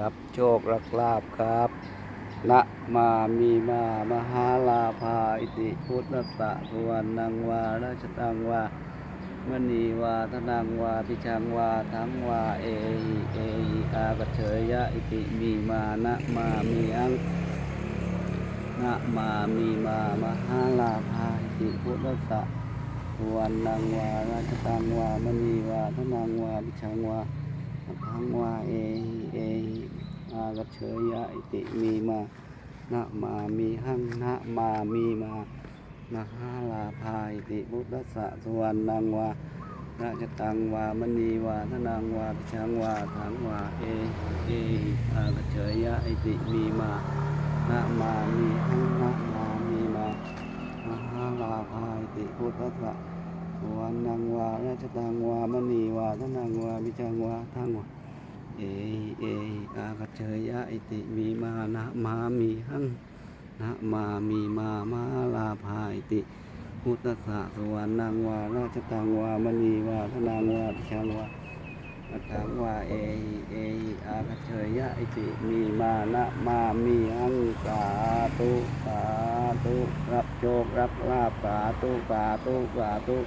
รับโชครับลาบครับนะมามีมามหาลาภาอิติพุทธตะสุวรรณังวาราชตังวามณีวาธนังวาพิชังวาทั้งวาเอหิเอหิอากัจเฉยยะอิติมีมานะมามีอังนะมามีมามหาลาภาอิติพุทธสะสุวรรณังวาราชตังวามณีวาทนังวาพิชังวาทังวาเอหิ กัจเฉยยะอิติมีมานะมามีหังนะมามีมามหาลาภาอิติพุทธสสะสวรรณังวาราชตังวามณีวาทนังวาพิชังวาทังวาเอเออากัเฉยยะอิติมีมานะมามีหังนะมามีมามหาลาภาอิติพุทธัสสะสวรรณังวาราชตังวามณีวาทนังวาวิจังวาทังวา เอเออาคเฉยยะอิติมีมานะมามีหังนะมามีมามาลาภาอิติพุทธัสสะสวรรณังวาราชตังวามณีวาทนังวาวิจังวาอัตถังวาเอเออาคเฉยยะอิติมีมานะมามีอังสาตุสาตุรับโชครับลาบสาตุสาตุสาตุ